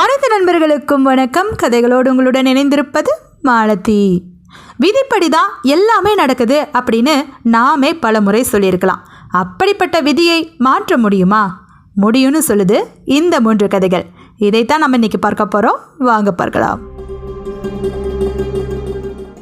அனைத்து நண்பர்களுக்கும் வணக்கம். கதைகளோடு உங்களுடன் இணைந்திருப்பது மாலதி. விதிப்படி தான் எல்லாமே நடக்குது அப்படின்னு நாமே பல முறை சொல்லியிருக்கலாம். அப்படிப்பட்ட விதியை மாற்ற முடியுமா? முடியும்னு சொல்லுது இந்த மூன்று கதைகள். இதைத்தான் நம்ம இன்னைக்கு பார்க்க போகிறோம் வாங்க பார்க்கலாம்.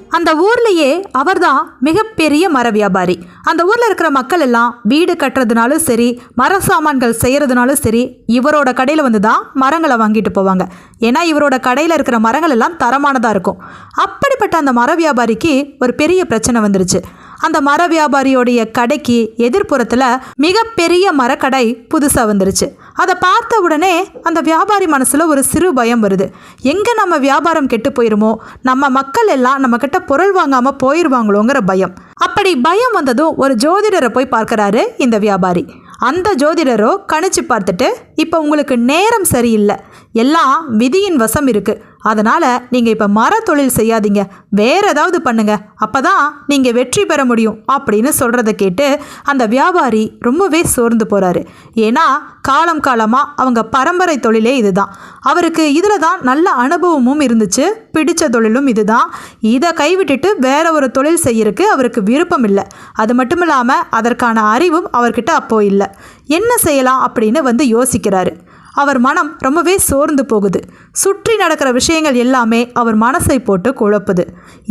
அந்த ஊர்லேயே அவர்தான் மிகப்பெரிய மர வியாபாரி. அந்த ஊரில் இருக்கிற மக்கள் எல்லாம் வீடு கட்டுறதுனாலும் சரி மர சாமான்கள் செய்கிறதுனாலும் சரி இவரோட கடையில் வந்து தான் மரங்களை வாங்கிட்டு போவாங்க. ஏன்னா இவரோட கடையில் இருக்கிற மரங்கள் எல்லாம் தரமானதாக இருக்கும். அப்படிப்பட்ட அந்த மர வியாபாரிக்கு ஒரு பெரிய பிரச்சனை வந்துருச்சு. அந்த மர வியாபாரியோடைய கடைக்கு எதிர்ப்புறத்தில் மிகப்பெரிய மரக்கடை புதுசாக வந்துருச்சு. அதை பார்த்த உடனே அந்த வியாபாரி மனசில் ஒரு சிறு பயம் வருது. எங்கே நம்ம வியாபாரம் கெட்டு போயிருமோ நம்ம மக்கள் எல்லாம் நம்மக்கிட்ட பொருள் வாங்காமல் போயிடுவாங்களோங்கிற பயம். அப்படி பயம் வந்ததும் ஒரு ஜோதிடரை போய் பார்க்குறாரு இந்த வியாபாரி. அந்த ஜோதிடரோ கணிச்சு பார்த்துட்டு இப்போ உங்களுக்கு நேரம் சரியில்லை. எல்லாம் விதியின் வசம் இருக்குது அதனால் நீங்கள் இப்போ மர தொழில் செய்யாதீங்க. வேற ஏதாவது பண்ணுங்க. அப்போ தான் நீங்கள் வெற்றி பெற முடியும் அப்படின்னு சொல்கிறத கேட்டு அந்த வியாபாரி ரொம்பவே சோர்ந்து போகிறாரு ஏன்னா காலம் காலமாக அவங்க பரம்பரை தொழிலே இதுதான். அவருக்கு இதில் தான் நல்ல அனுபவமும் இருந்துச்சு பிடிச்ச தொழிலும் இதுதான். இதை கைவிட்டுட்டு வேற ஒரு தொழில் செய்யறதுக்கு அவருக்கு விருப்பம் இல்லை. அது மட்டும் இல்லாமல் அதற்கான அறிவும் அவர்கிட்ட அப்போ இல்லை. என்ன செய்யலாம் அப்படின்னு வந்து யோசிக்கிறாரு. அவர் மனம் ரொம்பவே சோர்ந்து போகுது. சுற்றி நடக்கிற விஷயங்கள் எல்லாமே அவர் மனசை போட்டு குழப்புது.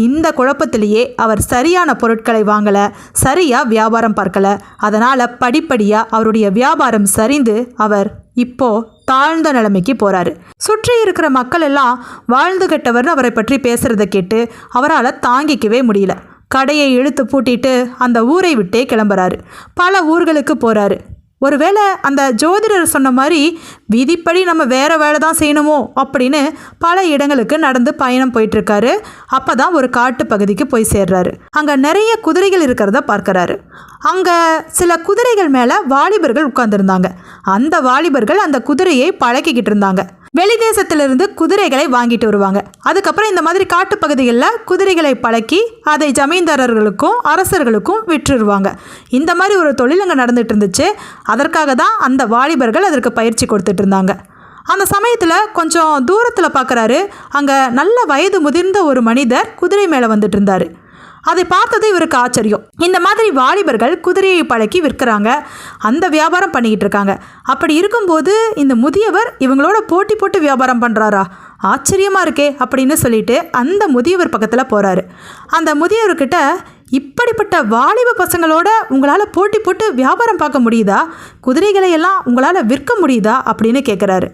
இந்த குழப்பத்திலேயே அவர் சரியான பொருட்களை வாங்கலை சரியாக வியாபாரம் பார்க்கல. அதனால் படிப்படியாக அவருடைய வியாபாரம் சரிந்து அவர் இப்போ தாழ்ந்த நிலைமைக்கு போறாரு. சுற்றி இருக்கிற மக்கள் எல்லாம் வாழ்ந்து கெட்டவர்னு அவரை பற்றி பேசுறதை கேட்டு அவரால் தாங்கிக்கவே முடியல. கடையை இழுத்து பூட்டிட்டு அந்த ஊரை விட்டே கிளம்புறாரு. பல ஊர்களுக்கு போறாரு. ஒருவேளை அந்த ஜோதிடர் சொன்ன மாதிரி விதிப்படி நம்ம வேறு வேலை தான் செய்யணுமோ? அப்படின்னு பல இடங்களுக்கு நடந்து பயணம் போயிட்டுருக்காரு. அப்போ தான் ஒரு காட்டு பகுதிக்கு போய் சேர்றாரு. அங்கே நிறைய குதிரைகள் இருக்கிறத பார்க்கறாரு. அங்கே சில குதிரைகள் மேலே வாலிபர்கள் உட்காந்துருந்தாங்க அந்த வாலிபர்கள் அந்த குதிரையை பழக்கிக்கிட்டு இருந்தாங்க. வெளிதேசத்திலிருந்து குதிரைகளை வாங்கிட்டு வருவாங்க. அதுக்கப்புறம் இந்த மாதிரி காட்டு பகுதிகளில் குதிரைகளை பழக்கி அதை ஜமீன்தாரர்களுக்கும் அரசர்களுக்கும் விற்றுருவாங்க. இந்த மாதிரி ஒரு தொழில் அங்கே நடந்துட்டு இருந்துச்சு. அதற்காக தான் அந்த வாலிபர்கள் அதற்கு பயிற்சி கொடுத்துட்டு இருந்தாங்க. அந்த சமயத்தில் கொஞ்சம் தூரத்தில் பார்க்குறாரு அங்கே நல்ல வயது முதிர்ந்த ஒரு மனிதர் குதிரை மேலே வந்துட்டு இருந்தார். அதை பார்த்தது இவருக்கு ஆச்சரியம். இந்த மாதிரி வாலிபர்கள் குதிரையை பழக்கி விற்கிறாங்க. அந்த வியாபாரம் பண்ணிக்கிட்டு இருக்காங்க. அப்படி இருக்கும்போது இந்த முதியவர் இவங்களோட போட்டி போட்டு வியாபாரம் பண்ணுறாரா ஆச்சரியமாக இருக்கே அப்படின்னு சொல்லிட்டு அந்த முதியவர் பக்கத்தில் போகிறாரு அந்த முதியவர்கிட்ட இப்படிப்பட்ட வாலிப பசங்களோட உங்களால் போட்டி போட்டு வியாபாரம் பார்க்க முடியுதா? குதிரைகளை எல்லாம் உங்களால் விற்க முடியுதா? அப்படின்னு கேட்குறாரு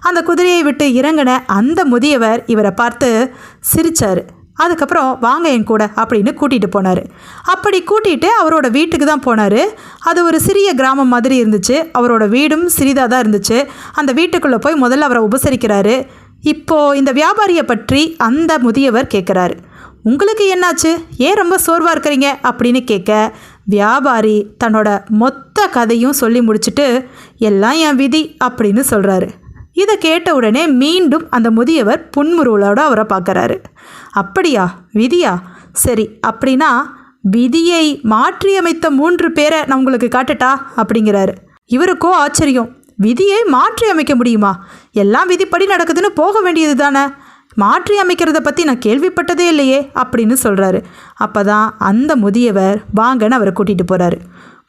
அந்த குதிரையை விட்டு இறங்கின அந்த முதியவர் இவரை பார்த்து சிரிச்சார். அதுக்கப்புறம் வாங்க என் கூட அப்படின்னு கூட்டிகிட்டு போனார். அப்படி கூட்டிகிட்டு அவரோட வீட்டுக்கு தான் போனார். அது ஒரு சிறிய கிராமம் மாதிரி இருந்துச்சு. அவரோட வீடும் சிறிதாக தான் இருந்துச்சு. அந்த வீட்டுக்குள்ளே போய் முதல்ல அவரை உபசரிக்கிறாரு. இப்போது இந்த வியாபாரியை பற்றி அந்த முதியவர் கேட்குறாரு உங்களுக்கு என்னாச்சு? ஏன் ரொம்ப சோர்வாக இருக்கிறீங்க? அப்படின்னு கேட்க வியாபாரி தன்னோட மொத்த கதையும் சொல்லி முடிச்சுட்டு எல்லாம் என் விதி அப்படின்னு சொல்கிறாரு இதை கேட்ட உடனே மீண்டும் அந்த முதியவர் புன்முருவலோடு அவரை பார்க்குறாரு. அப்படியா விதியா? சரி அப்படின்னா விதியை மாற்றியமைத்த மூன்று பேரை நான் உங்களுக்கு காட்டட்டா? அப்படிங்கிறாரு. இவருக்கோ ஆச்சரியம். விதியை மாற்றி அமைக்க முடியுமா? எல்லாம் விதிப்படி நடக்குதுன்னு போக வேண்டியது தானே? மாற்றி அமைக்கிறத பற்றி நான் கேள்விப்பட்டதே இல்லையே அப்படின்னு சொல்கிறாரு அப்போ தான் அந்த முதியவர் வாங்கன்னு அவரை கூட்டிகிட்டு போகிறாரு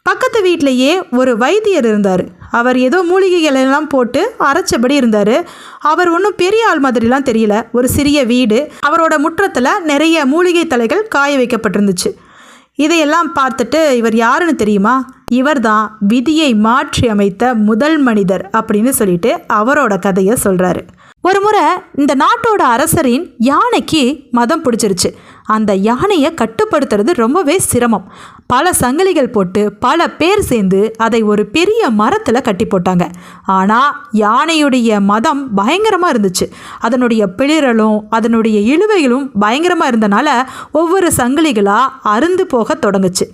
பக்கத்து வீட்டிலையே ஒரு வைத்தியர் இருந்தார். அவர் ஏதோ மூலிகைகள் எல்லாம் போட்டு அரைச்சபடி இருந்தார். அவர் ஒன்றும் பெரிய ஆள் மாதிரிலாம் தெரியல. ஒரு சிறிய வீடு. அவரோட முற்றத்தில் நிறைய மூலிகை தலைகள் காய வைக்கப்பட்டிருந்துச்சு. இதையெல்லாம் பார்த்துட்டு இவர் யாருன்னு தெரியுமா? இவர் தான் விதியை மாற்றி அமைத்த முதல் மனிதர் அப்படின்னு சொல்லிட்டு அவரோட கதையை சொல்கிறாரு ஒரு முறை இந்த நாட்டோட அரசரின் யானைக்கு மதம் பிடிச்சிருச்சு. அந்த யானையை கட்டுப்படுத்துறது ரொம்பவே சிரமம். பல சங்கிலிகள் போட்டு பல பேர் சேர்ந்து அதை ஒரு பெரிய மரத்தில் கட்டி போட்டாங்க. ஆனால் யானையுடைய மதம் பயங்கரமாக இருந்துச்சு. அதனுடைய பிளிரலும் அதனுடைய இழுவைகளும் பயங்கரமாக இருந்தனால ஒவ்வொரு சங்கிலிகளாக அருந்து போக தொடங்குச்சு.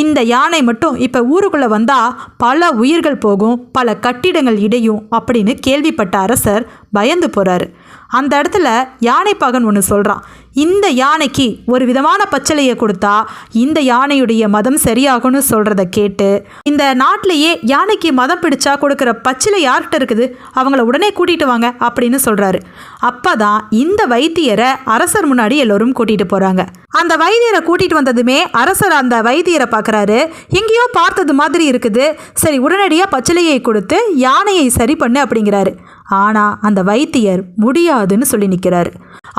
இந்த யானை மட்டும் இப்போ ஊருக்குள்ளே வந்தால் பல உயிர்கள் போகும் பல கட்டிடங்கள் இடையும் அப்படின்னு கேள்விப்பட்ட அரசர் பயந்து போகிறாரு அந்த இடத்துல யானை பகன் ஒன்று சொல்கிறான் இந்த யானைக்கு ஒரு விதமான பச்சிலையை கொடுத்தா இந்த யானையுடைய மதம் சரியாகும்னு சொல்கிறத கேட்டு இந்த நாட்டிலேயே யானைக்கு மதம் பிடிச்சா கொடுக்குற பச்சிலை யார்கிட்ட இருக்குது? அவங்கள உடனே கூட்டிகிட்டு வாங்க அப்படின்னு சொல்கிறாரு அப்போ தான் இந்த வைத்தியரை அரசர் முன்னாடி எல்லோரும் கூட்டிகிட்டு போகிறாங்க அந்த வைத்தியரை கூட்டிகிட்டு வந்ததுமே அரசர் அந்த வைத்தியரை பார்க்குறாரு எங்கேயோ பார்த்தது மாதிரி இருக்குது. சரி உடனடியாக பச்சிலையை கொடுத்து யானையை சரி பண்ணு அப்படிங்கிறாரு. ஆனால் அந்த வைத்தியர் முடியாதுன்னு சொல்லி நிற்கிறார்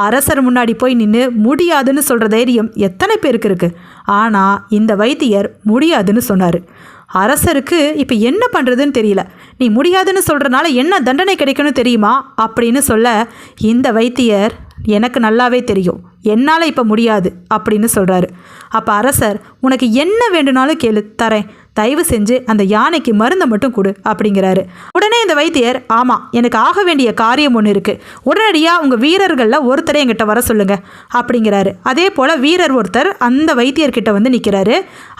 அரசர் முன்னாடி போய் நின்று முடியாதுன்னு சொல்கிற தைரியம் எத்தனை பேருக்கு இருக்கு? ஆனால் இந்த வைத்தியர் முடியாதுன்னு சொன்னார். அரசருக்கு இப்போ என்ன பண்ணுறதுன்னு தெரியல. நீ முடியாதுன்னு சொல்கிறனால என்ன தண்டனை கிடைக்கணும் தெரியுமா? அப்படின்னு சொல்ல இந்த வைத்தியர் எனக்கு நல்லாவே தெரியும். என்னால் இப்போ முடியாது அப்படின்னு சொல்கிறாரு அப்போ அரசர் உனக்கு என்ன வேண்டுனாலும் கேளு தரேன். தயவு செஞ்சு அந்த யானைக்கு மருந்தை மட்டும் கொடு அப்படிங்கிறாரு. இந்த வைத்தியர் ஆமாம் எனக்கு ஆக வேண்டிய காரியம் ஒன்று இருக்குது உடனடியாக உங்கள் வீரர்களில் ஒருத்தரை எங்கிட்ட வர சொல்லுங்க அப்படிங்கிறாரு. அதே போல் வீரர் ஒருத்தர் அந்த வைத்தியர்கிட்ட வந்து நிற்கிறாரு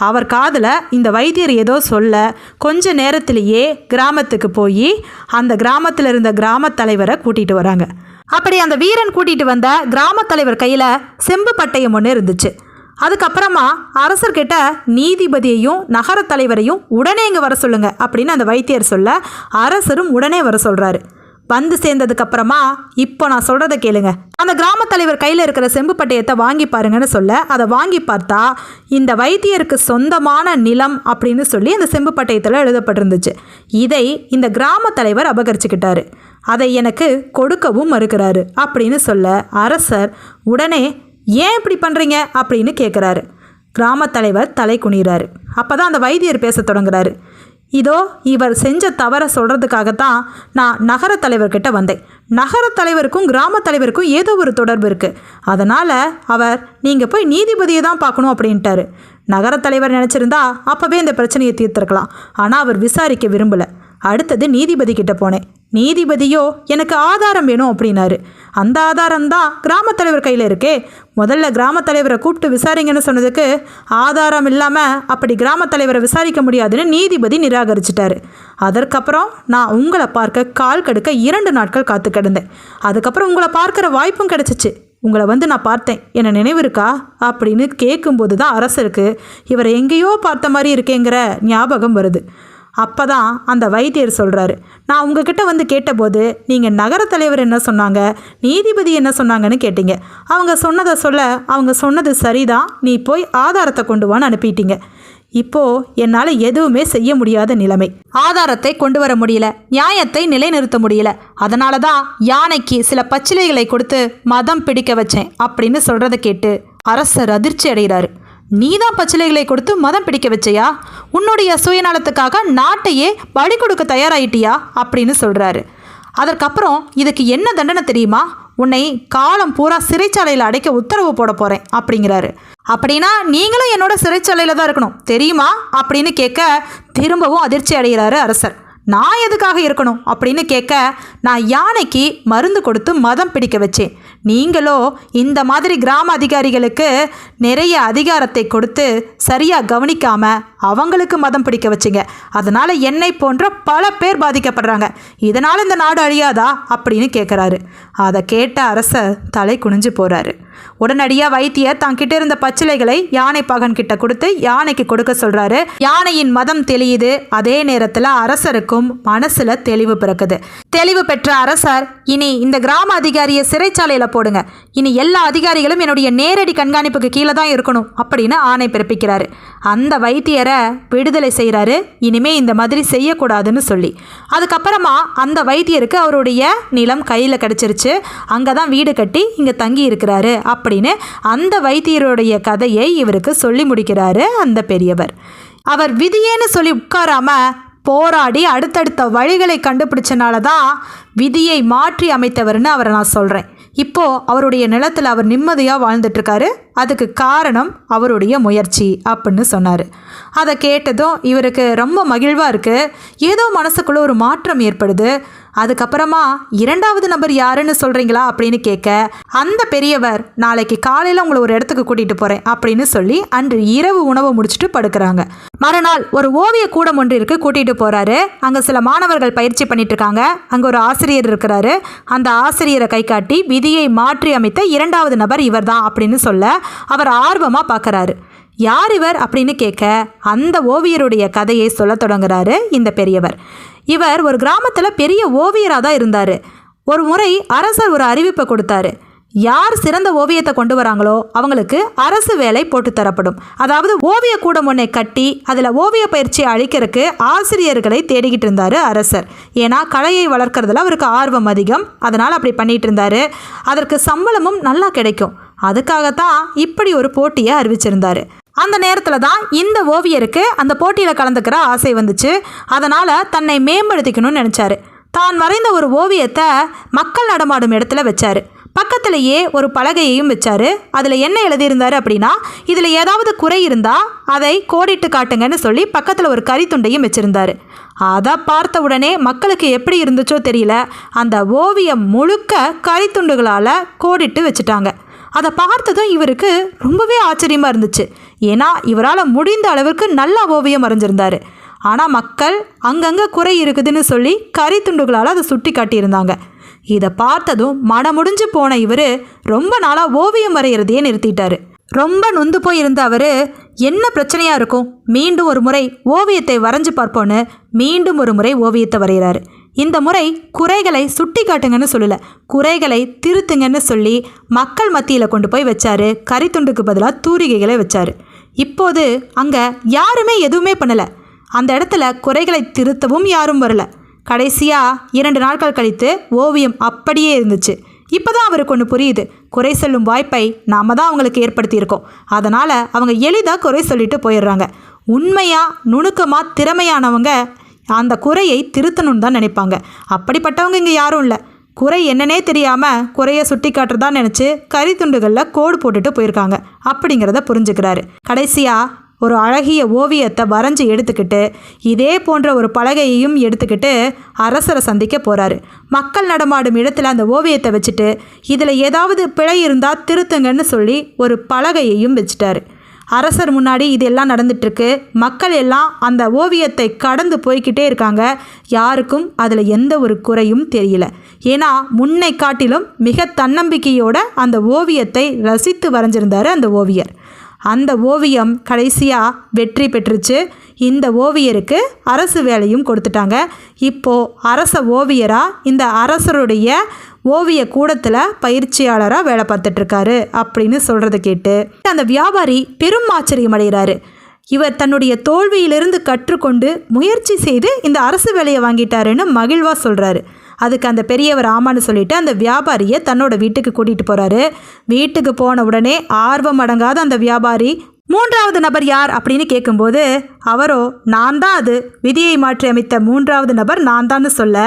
அவர் காதில் இந்த வைத்தியர் ஏதோ சொல்ல கொஞ்ச நேரத்திலேயே கிராமத்துக்கு போய் அந்த கிராமத்தில் இருந்த கிராமத் தலைவரை கூட்டிகிட்டு வராங்க. அப்படி அந்த வீரன் கூட்டிகிட்டு வந்த கிராமத் தலைவர் கையில் செம்பு பட்டயம் ஒன்று இருந்துச்சு. அதுக்கப்புறமா அரசர்கிட்ட நீதிபதியையும் நகரத் தலைவரையும் உடனே இங்கே வர சொல்லுங்க அப்படின்னு அந்த வைத்தியர் சொல்ல அரசரும் உடனே வர சொல்கிறாரு வந்து சேர்ந்ததுக்கு அப்புறமா இப்போ நான் சொல்கிறத கேளுங்க. அந்த கிராமத் தலைவர் கையில் இருக்கிற செம்பு பட்டயத்தை வாங்கி பாருங்கன்னு சொல்ல அதை வாங்கி பார்த்தா இந்த வைத்தியருக்கு சொந்தமான நிலம் அப்படின்னு சொல்லி அந்த செம்பு பட்டயத்தில் எழுதப்பட்டிருந்துச்சு. இதை இந்த கிராமத் தலைவர் அபகரிச்சுக்கிட்டாரு. அதை எனக்கு கொடுக்கவும் மறுக்கிறாரு அப்படின்னு சொல்ல அரசர் உடனே ஏன் இப்படி பண்ணுறீங்க அப்படின்னு கேட்குறாரு கிராமத் தலைவர் தலை குனிகிறாரு அப்போ தான் அந்த வைத்தியர் பேச தொடங்குறாரு. இதோ இவர் செஞ்ச தவறை சொல்கிறதுக்காகத்தான் நான் நகரத் தலைவர்கிட்ட வந்தேன். நகரத் தலைவருக்கும் கிராமத் தலைவருக்கும் ஏதோ ஒரு தொடர்பு இருக்குது அதனால் அவர் நீங்கள் போய் நீதிபதியை தான் பார்க்கணும் அப்படின்ட்டாரு. நகரத் தலைவர் நினச்சிருந்தா அப்போவே இந்த பிரச்சனையை தீர்த்திருக்கலாம். ஆனால் அவர் விசாரிக்க விரும்பலை. அடுத்தது நீதிபதி கிட்ட போனேன். நீதிபதியோ எனக்கு ஆதாரம் வேணும் அப்படின்னாரு. அந்த ஆதாரம் தான் கிராமத்தலைவர் கையில் இருக்கே. முதல்ல கிராமத் தலைவரை கூப்பிட்டு விசாரிங்கன்னு சொன்னதுக்கு ஆதாரம் இல்லாமல் அப்படி கிராமத் தலைவரை விசாரிக்க முடியாதுன்னு நீதிபதி நிராகரிச்சிட்டாரு. அதற்கப்புறம் நான் உங்களை பார்க்க கால் கடுக்க இரண்டு நாட்கள் காத்து கிடந்தேன். அதுக்கப்புறம் உங்களை பார்க்குற வாய்ப்பும் கிடச்சிச்சு. உங்களை வந்து நான் பார்த்தேன். என்ன நினைவு இருக்கா? அப்படின்னு கேட்கும்போது தான் அரசருக்கு இவரை எங்கேயோ பார்த்த மாதிரி இருக்கேங்கிற ஞாபகம் வருது. அப்போ தான் அந்த வைத்தியர் சொல்கிறாரு நான் உங்ககிட்ட வந்து கேட்டபோது நீங்கள் நகரத் தலைவர் என்ன சொன்னாங்க? நீதிபதி என்ன சொன்னாங்கன்னு கேட்டீங்க. அவங்க சொன்னதை சொல்ல அவங்க சொன்னது சரிதான். நீ போய் ஆதாரத்தை கொண்டு வான்னு அனுப்பிட்டீங்க. இப்போ என்னால் எதுவுமே செய்ய முடியாத நிலைமை. ஆதாரத்தை கொண்டு வர முடியல. நியாயத்தை நிலைநிறுத்த முடியல. அதனால தான் யானைக்கு சில பச்சிலைகளை கொடுத்து மதம் பிடிக்க வச்சேன் அப்படின்னு சொல்கிறத கேட்டு அரசர் அதிர்ச்சி அடைகிறாரு. நீதான் பச்சிலைகளை கொடுத்து மதம் பிடிக்க வச்சையா? உன்னுடைய சுயநலத்துக்காக நாட்டையே பலி கொடுக்க தயாராயிட்டியா? அப்படின்னு சொல்கிறாரு அதற்கப்புறம் இதுக்கு என்ன தண்டனை தெரியுமா? உன்னை காலம் பூரா சிறைச்சாலையில் அடைக்க உத்தரவு போட போகிறேன் அப்படிங்கிறாரு. அப்படின்னா நீங்களும் என்னோட சிறைச்சாலையில் தான் இருக்கணும் தெரியுமா? அப்படின்னு கேட்க திரும்பவும் அதிர்ச்சி அடைகிறாரு அரசர். நான் எதுக்காக இருக்கணும்? அப்படின்னு கேட்க நான் யானைக்கு மருந்து கொடுத்து மதம் பிடிக்க வச்சேன். நீங்களோ இந்த மாதிரி கிராம அதிகாரிகளுக்கு நிறைய அதிகாரத்தை கொடுத்து சரியாக கவனிக்காமல் அவங்களுக்கு மதம் பிடிக்க வச்சிங்க. அதனால் என்னை போன்ற பல பேர் பாதிக்கப்படுறாங்க. இதனால் இந்த நாடு அழியாதா அப்படின்னு கேட்குறாரு அதை கேட்ட அரசர் தலை குனிஞ்சு போகிறாரு உடனடியாக வைத்தியர் தான் இருந்த பச்சிலைகளை யானை பாகன் கிட்ட கொடுத்து யானைக்கு கொடுக்க சொல்றாரு. யானையின் மதம் தெளியுது. அதே நேரத்தில் அரசருக்கும் மனசுல தெளிவு பிறக்குது. தெளிவு பெற்ற அரசர் இனி இந்த கிராம அதிகாரியை சிறைச்சாலையில் போடுங்க. இனி எல்லா அதிகாரிகளும் என்னுடைய நேரடி கண்காணிப்புக்கு கீழே தான் இருக்கணும் அப்படின்னு ஆணை பிறப்பிக்கிறாரு. அந்த வைத்தியரை விடுதலை செய்கிறாரு இனிமே இந்த மாதிரி செய்யக்கூடாதுன்னு சொல்லி. அதுக்கப்புறமா அந்த வைத்தியருக்கு அவருடைய நிலம் கையில் கிடச்சிருச்சு. அங்கே தான் வீடு கட்டி இங்கே தங்கி இருக்கிறாரு அப்படின்னு அந்த வைத்தியருடைய கதையை இவருக்கு சொல்லி முடிக்கிறாரு அந்த பெரியவர். அவர் விதியேன்னு சொல்லி உட்காராம போராடி அடுத்தடுத்த வழிகளை கண்டுபிடிச்சனால தான் விதியை மாற்றி அமைத்தவர்னு அவரை நான் சொல்கிறேன் இப்போ அவருடைய நிலத்தில் அவர் நிம்மதியாக வாழ்ந்துட்டுருக்காரு. அதுக்கு காரணம் அவருடைய முயற்சி அப்படின்னு சொன்னார். அதை கேட்டதும் இவருக்கு ரொம்ப மகிழ்வாக இருக்குது ஏதோ மனசுக்குள்ளே ஒரு மாற்றம் ஏற்படுது. அதுக்கப்புறமா இரண்டாவது நபர் யாருன்னு சொல்கிறீங்களா அப்படின்னு கேட்க அந்த பெரியவர் நாளைக்கு காலையில் உங்களை ஒரு இடத்துக்கு கூட்டிகிட்டு போகிறேன் அப்படின்னு சொல்லி அன்று இரவு உணவை முடிச்சுட்டு படுக்கிறாங்க. மறுநாள் ஒரு ஓவிய கூடம் ஒன்றிற்கு கூட்டிகிட்டு போகிறாரு அங்கே சில மாணவர்கள் பயிற்சி பண்ணிட்டு இருக்காங்க. அங்கே ஒரு ஆசிரியர் இருக்கிறாரு. அந்த ஆசிரியரை கை காட்டி விதியை மாற்றி அமைத்த இரண்டாவது நபர் இவர்தான் அப்படின்னு சொல்ல அவர் ஆர்வமாக பார்க்குறாரு யார் இவர் அப்படின்னு கேட்க அந்த ஓவியருடைய கதையை சொல்ல தொடங்குறாரு இந்த பெரியவர். இவர் ஒரு கிராமத்தில் பெரிய ஓவியராக தான் இருந்தார். ஒரு முறை அரசர் ஒரு அறிவிப்பை கொடுத்தாரு. யார் சிறந்த ஓவியத்தை கொண்டு வராங்களோ அவங்களுக்கு அரசு வேலை போட்டு தரப்படும். அதாவது ஓவிய கூடம் ஒன்றை கட்டி அதில் ஓவிய பயிற்சி அளிக்கிறதுக்கு ஆசிரியர்களை தேடிக்கிட்டு இருந்தார் அரசர். ஏன்னா கலையை வளர்க்குறதுல அவருக்கு ஆர்வம் அதிகம். அதனால் அப்படி பண்ணிட்டு இருந்தாரு. அதற்கு சம்பளமும் நல்லா கிடைக்கும். அதுக்காகத்தான் இப்படி ஒரு போட்டியை அறிவிச்சிருந்தாரு. அந்த நேரத்தில் தான் இந்த ஓவியருக்கு அந்த போட்டியில் கலந்துக்கிற ஆசை வந்துச்சு. அதனால் தன்னை மேம்படுத்திக்கணும்னு நினச்சாரு. தான் வரைந்த ஒரு ஓவியத்தை மக்கள் நடமாடும் இடத்துல வச்சார். பக்கத்திலேயே ஒரு பலகையையும் வச்சார். அதில் என்ன எழுதியிருந்தார் அப்படின்னா இதில் ஏதாவது குறை இருந்தால் அதை கோடிட்டு காட்டுங்கன்னு சொல்லி பக்கத்தில் ஒரு கரித்துண்டையும் வச்சுருந்தாரு. அதை பார்த்த உடனே மக்களுக்கு எப்படி இருந்துச்சோ தெரியல. அந்த ஓவியம் முழுக்க கரித்துண்டுகளால் கோடிட்டு வச்சுட்டாங்க. அதை பார்த்ததும் இவருக்கு ரொம்பவே ஆச்சரியமாக இருந்துச்சு. ஏன்னா இவரால் முடிந்த அளவுக்கு நல்ல ஓவியம் வரைஞ்சிருந்தார். ஆனால் மக்கள் அங்கங்கே குறை இருக்குதுன்னு சொல்லி கரித்துண்டுகளால் அதை சுட்டி காட்டியிருந்தாங்க. இதை பார்த்ததும் மனமுடிஞ்சு போன இவர் ரொம்ப நாளாக ஓவியம் வரைகிறதையே நிறுத்திட்டாரு. ரொம்ப நொந்து போயிருந்த அவர் என்ன பிரச்சனையாக இருக்கும்? மீண்டும் ஒரு முறை ஓவியத்தை வரைஞ்சு பார்ப்போன்னு மீண்டும் ஒரு முறை ஓவியத்தை வரைகிறாரு இந்த முறை குறைகளை சுட்டி காட்டுங்கன்னு சொல்லல குறைகளை திருத்துங்கன்னு சொல்லி மக்கள் மத்தியில் கொண்டு போய் வச்சாரு. கரித்துண்டுக்கு பதிலாக தூரிகைகளை வச்சாரு. இப்போது அங்கே யாருமே எதுவுமே பண்ணலை. அந்த இடத்துல குறைகளை திருத்தவும் யாரும் வரல. கடைசியாக இரண்டு நாட்கள் கழித்து ஓவியம் அப்படியே இருந்துச்சு. இப்போ தான் அவருக்கு ஒன்று புரியுது. குறை சொல்லும் வாய்ப்பை நாம தான் அவங்களுக்கு ஏற்படுத்தியிருக்கோம். அதனால் அவங்க எளிதாக குறை சொல்லிட்டு போயிடுறாங்க. உண்மையாக நுணுக்கமாக திறமையானவங்க அந்த குறையை திருத்தணும்னு தான் நினைப்பாங்க. அப்படிப்பட்டவங்க இங்கே யாரும் இல்லை. குறை என்னன்னே தெரியாமல் குறையை சுட்டி காட்டுறதா நினச்சி கரித்துண்டுகளில் கோடு போட்டுட்டு போயிருக்காங்க. அப்படிங்கிறத புரிஞ்சுக்கிறாரு. கடைசியாக ஒரு அழகிய ஓவியத்தை வரைஞ்சி எடுத்துக்கிட்டு இதே போன்ற ஒரு பலகையையும் எடுத்துக்கிட்டு அரசரை சந்திக்க போகிறாரு மக்கள் நடமாடும் இடத்துல அந்த ஓவியத்தை வச்சுட்டு இதில் ஏதாவது பிழை இருந்தால் திருத்துங்கன்னு சொல்லி ஒரு பலகையையும் வச்சுட்டாரு. அரசர் முன்னாடி இதெல்லாம் நடந்துட்டுருக்கு. மக்கள் எல்லாம் அந்த ஓவியத்தை கடந்து போய்க்கிட்டே இருக்காங்க. யாருக்கும் அதில் எந்த ஒரு குறையும் தெரியல. ஏன்னா முன்னை காட்டிலும் மிக தன்னம்பிக்கையோட அந்த ஓவியத்தை ரசித்து வரைஞ்சிருந்தார் அந்த ஓவியர். அந்த ஓவியம் கடைசியாக வெற்றி பெற்றுச்சு. இந்த ஓவியருக்கு அரசு வேலையும் கொடுத்துட்டாங்க. இப்போது அரச ஓவியராக இந்த அரசருடைய ஓவிய கூடத்தில் பயிற்சியாளராக வேலை பார்த்துட்ருக்காரு அப்படின்னு சொல்கிறத கேட்டு அந்த வியாபாரி பெரும் ஆச்சரியம் அடைகிறாரு. இவர் தன்னுடைய தோல்வியிலிருந்து கற்றுக்கொண்டு முயற்சி செய்து இந்த அரசு வேலையை வாங்கிட்டாருன்னு மகிழ்வாக சொல்கிறாரு அதுக்கு அந்த பெரியவர் ஆமான்னு சொல்லிட்டு அந்த வியாபாரியை தன்னோட வீட்டுக்கு கூட்டிகிட்டு போகிறாரு வீட்டுக்கு போன உடனே ஆர்வம் அடங்காத அந்த வியாபாரி மூன்றாவது நபர் யார் அப்படின்னு கேட்கும்போது அவரோ நான் தான் அது. விதியை மாற்றி அமைத்த மூன்றாவது நபர் நான் தான்னு சொல்ல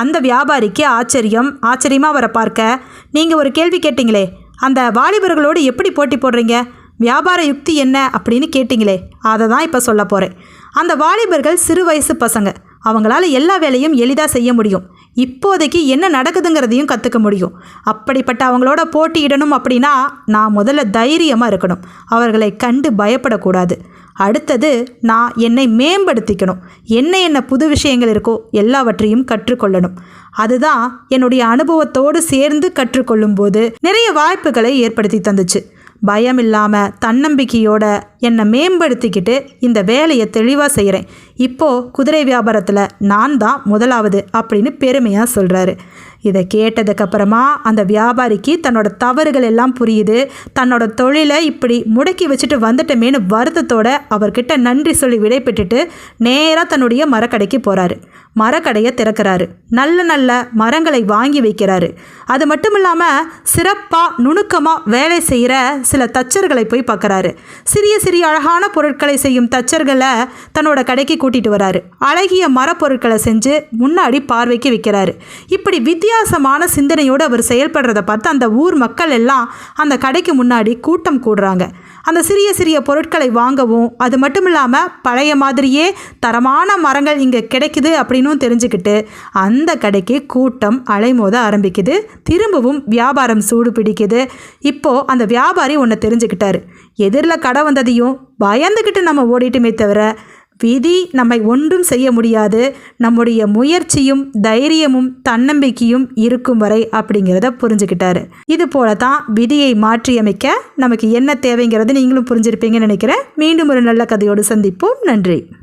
அந்த வியாபாரிக்கு ஆச்சரியம் ஆச்சரியமாக அவரை பார்க்க. நீங்கள் ஒரு கேள்வி கேட்டிங்களே அந்த வாலிபர்களோடு எப்படி போட்டி போடுறீங்க? வியாபார யுக்தி என்ன அப்படின்னு கேட்டிங்களே அதை தான் இப்போ சொல்ல போகிறேன் அந்த வாலிபர்கள் சிறு வயசு பசங்க. அவங்களால எல்லா வேலையும் எளிதாக செய்ய முடியும். இப்போதைக்கு என்ன நடக்குதுங்கிறதையும் கற்றுக்க முடியும். அப்படிப்பட்ட அவங்களோட போட்டியிடணும் அப்படின்னா நான் முதல்ல தைரியமாக இருக்கணும். அவர்களை கண்டு பயப்படக்கூடாது. அடுத்தது நான் என்னை மேம்படுத்திக்கணும். என்ன என்ன புது விஷயங்கள் இருக்கோ எல்லாவற்றையும் கற்றுக்கொள்ளணும். அதுதான் என்னுடைய அனுபவத்தோடு சேர்ந்து கற்றுக்கொள்ளும்போது நிறைய வாய்ப்புகளை ஏற்படுத்தி தந்துச்சு. பயம் இல்லாமல் தன்னம்பிக்கையோட என்னை மேம்படுத்திக்கிட்டு இந்த வேலையை தெளிவாக செய்கிறேன் இப்போது குதிரை வியாபாரத்தில் நான் தான் முதலாவது அப்படின்னு பெருமையாக சொல்கிறாரு இதை கேட்டதுக்கப்புறமா அந்த வியாபாரிக்கு தன்னோட தவறுகள் எல்லாம் புரியுது. தன்னோட தொழிலை இப்படி முடக்கி வச்சுட்டு வந்துட்டமேனு வருத்தத்தோட அவர்கிட்ட நன்றி சொல்லி விடைபெற்றுட்டு நேராக தன்னுடைய மரக்கடைக்கு போகிறாரு மரக்கடையை திறக்கிறாரு. நல்ல நல்ல மரங்களை வாங்கி வைக்கிறாரு. அது மட்டும் இல்லாமல் சிறப்பாக நுணுக்கமாக வேலை செய்கிற சில தச்சர்களை போய் பார்க்குறாரு. சிறிய சிறிய அழகான பொருட்களை செய்யும் தச்சர்களை தன்னோட கடைக்கு கூட்டிகிட்டு வராரு. அழகிய மரப்பொருட்களை செஞ்சு முன்னாடி பார்வைக்கு வைக்கிறாரு. இப்படி வித்தியாசமான சிந்தனையோடு அவர் செயல்படுறத பார்த்து அந்த ஊர் மக்கள் எல்லாம் அந்த கடைக்கு முன்னாடி கூட்டம் கூடுறாங்க. அந்த சிறிய சிறிய பொருட்களை வாங்கவும் அது மட்டும் இல்லாமல் பழைய மாதிரியே தரமான மரங்கள் இங்கே கிடைக்குது அப்படின்னும் தெரிஞ்சுக்கிட்டு அந்த கடைக்கு கூட்டம் அலைமோத ஆரம்பிக்குது. திரும்பவும் வியாபாரம் சூடு பிடிக்குது. இப்போது அந்த வியாபாரி ஒன்று தெரிஞ்சுக்கிட்டாரு. எதிரில் கடை வந்ததையும் பயந்துக்கிட்டு நம்ம ஓடிட்டுமே தவிர விதி நம்மை ஒன்றும் செய்ய முடியாது. நம்முடைய முயற்சியும் தைரியமும் தன்னம்பிக்கையும் இருக்கும் வரை அப்படிங்கிறத புரிஞ்சுக்கிட்டாரு. இது போல தான் விதியை மாற்றியமைக்க நமக்கு என்ன தேவைங்கிறது நீங்களும் புரிஞ்சிருப்பீங்கன்னு நினைக்கிறேன். மீண்டும் ஒரு நல்ல கதையோடு சந்திப்போம். நன்றி.